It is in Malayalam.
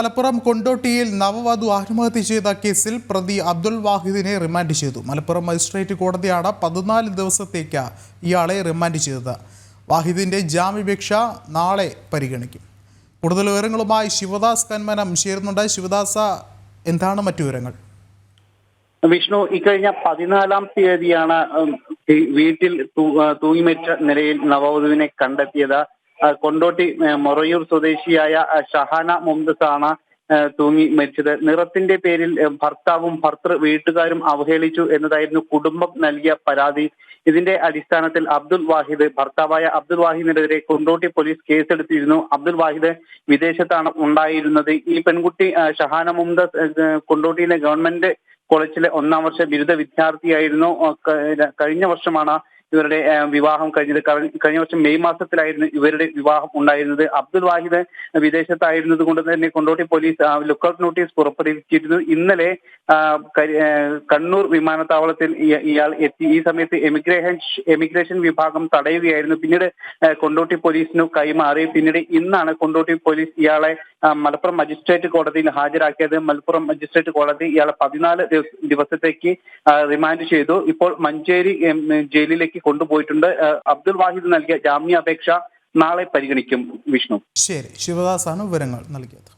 മലപ്പുറം കൊണ്ടോട്ടിയിൽ നവവധു ആത്മഹത്യ ചെയ്ത കേസിൽ പ്രതി അബ്ദുൽ വാഹിദിനെ റിമാൻഡ് ചെയ്തു. മലപ്പുറം മജിസ്ട്രേറ്റ് കോടതിയാണ് പതിനാല് ദിവസത്തേക്ക് ഇയാളെ റിമാൻഡ് ചെയ്തത്. വാഹിദിന്റെ ജാമ്യപേക്ഷ നാളെ പരിഗണിക്കും. കൂടുതൽ വിവരങ്ങളുമായി ശിവദാസ് കന്മനം. ചേരുന്നുണ്ട്. ശിവദാസ എന്താണ് മറ്റു വിവരങ്ങൾ? വിഷ്ണു ഇക്കഴിഞ്ഞ പതിനാലാം തീയതിയാണ് വീട്ടിൽ തൂ- മരിച്ച നിലയിൽ നവവധുവിനെ കണ്ടെത്തിയത്. കൊണ്ടോട്ടി മൊറയൂർ സ്വദേശിയായ ഷഹാന മുംതസ് ആണ് ആ, തൂങ്ങി മരിച്ചത്. നിറത്തിന്റെ പേരിൽ ഭർത്താവും ഭർത്തൃ വീട്ടുകാരും അവഹേളിച്ചു എന്നതായിരുന്നു കുടുംബം നൽകിയ പരാതി. ഇതിന്റെ അടിസ്ഥാനത്തിൽ അബ്ദുൽ വാഹിദ് ഭർത്താവായ അബ്ദുൽ വാഹിദിനെതിരെ കൊണ്ടോട്ടി പോലീസ് കേസെടുത്തിരുന്നു. അബ്ദുൽ വാഹിദ് വിദേശത്താണ് ഉണ്ടായിരുന്നത്. ഈ പെൺകുട്ടി ഷഹാന മുംതസ് കൊണ്ടോട്ടിയിലെ ഗവൺമെന്റ് കോളേജിലെ ഒന്നാം വർഷ ബിരുദ വിദ്യാർത്ഥിയായിരുന്നു. കഴിഞ്ഞ വർഷമാണ് ഇവരുടെ വിവാഹം കഴിഞ്ഞത്. കഴിഞ്ഞ വർഷം മെയ് മാസത്തിലായിരുന്നു ഇവരുടെ വിവാഹം ഉണ്ടായിരുന്നത്. അബ്ദുൽ വാഹിദ് വിദേശത്തായിരുന്നത് കൊണ്ട് തന്നെ കൊണ്ടോട്ടി പോലീസ് ലുക്കൌട്ട് നോട്ടീസ് പുറപ്പെടുവിച്ചിരുന്നു. ഇന്നലെ കണ്ണൂർ വിമാനത്താവളത്തിൽ ഇയാൾ എത്തി. ഈ സമയത്ത് എമിഗ്രേഷൻ എമിഗ്രേഷൻ വിഭാഗം തടയുകയായിരുന്നു. പിന്നീട് കൊണ്ടോട്ടി പോലീസിനു കൈമാറി. പിന്നീട് ഇന്നാണ് കൊണ്ടോട്ടി പോലീസ് ഇയാളെ മലപ്പുറം മജിസ്ട്രേറ്റ് കോടതിയിൽ ഹാജരാക്കിയത്. മലപ്പുറം മജിസ്ട്രേറ്റ് കോടതി ഇയാളെ പതിനാല് ദിവസ- ദിവസത്തേക്ക് റിമാൻഡ് ചെയ്തു. ഇപ്പോൾ മഞ്ചേരി എം, കൊണ്ടുപോയിട്ടുണ്ട്. അബ്ദുൾ വാഹിദ് നൽകിയ ജാമ്യാപേക്ഷ നാളെ പരിഗണിക്കും വിഷ്ണു. ശരി ശിവദാസാണ് വിവരങ്ങൾ നൽകിയത്.